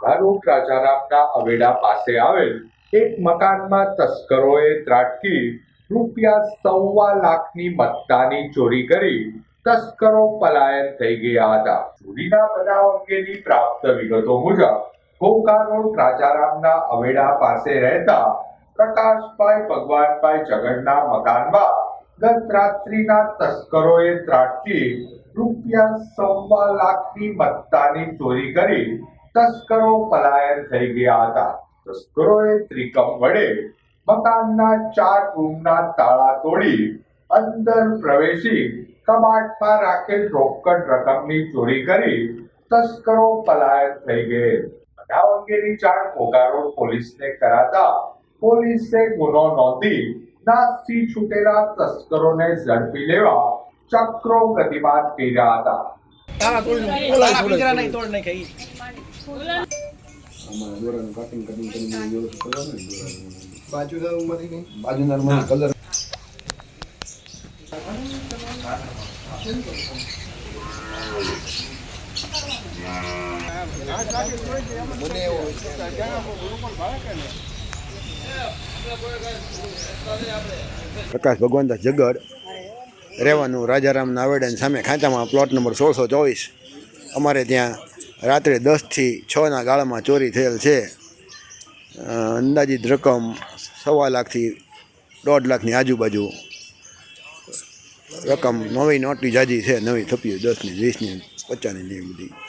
ઘોઘારોડ રાજારામના અવેડા પાસે આવેલ એક મકાનમાં તસ્કરોએ ત્રાટકી રૂપિયા સવા લાખની મત્તાની ચોરી કરી તસ્કરો પલાયન થઈ ગયા હતા. ચોરીના બનાવ અંગેની પ્રાપ્ત વિગતો મુજબ ઘોઘારોડ રાજારામના અવેડા પાસે રહેતા પ્રકાશભાઈ ભગવાનભાઈ જગનના મકાનમાં ગત રાત્રિના તસ્કરોએ ત્રાટકી રૂપિયા સવા લાખની મત્તાની ચોરી કરી તસ્કરો પલાયન થઈ ગયા હતા. તસ્કરોએ ત્રિકમ વડે મકાનના ચાર રૂમના તાળા તોડી અંદર પ્રવેશી કબાટમાં રાખેલ રોકડ રકમની ચોરી કરી તસ્કરો પલાયન થઈ ગયે. બનાવ અંગેની જાણ ઘોઘારોડ પોલીસને કરાતા પોલીસે ગુનો નોંધી નાસથી છૂટેલા તસ્કરોને ઝડપી લેવા ચક્રો ગતિમાન કર્યા હતા. તારા તોડ નહીં તોડ નહીં ઈ. આમાં દોરાનું cutting cutting કરીને વ્યવસ્થિત કરવાનું ને એવો પ્રકાશ ભગવાનદાસ જગડ રહેવાનું રાજારામ નાવેડાની સામે ખાંચામાં પ્લોટ નંબર સોળસો ચોવીસ. અમારે ત્યાં રાત્રે દસથી છના ગાળામાં ચોરી થયેલ છે. અંદાજિત રકમ સવા લાખથી દોઢ લાખની આજુબાજુ રકમ નવી નોટની જાજી છે, નવી થપી દસની, વીસની, પચાસની બધી.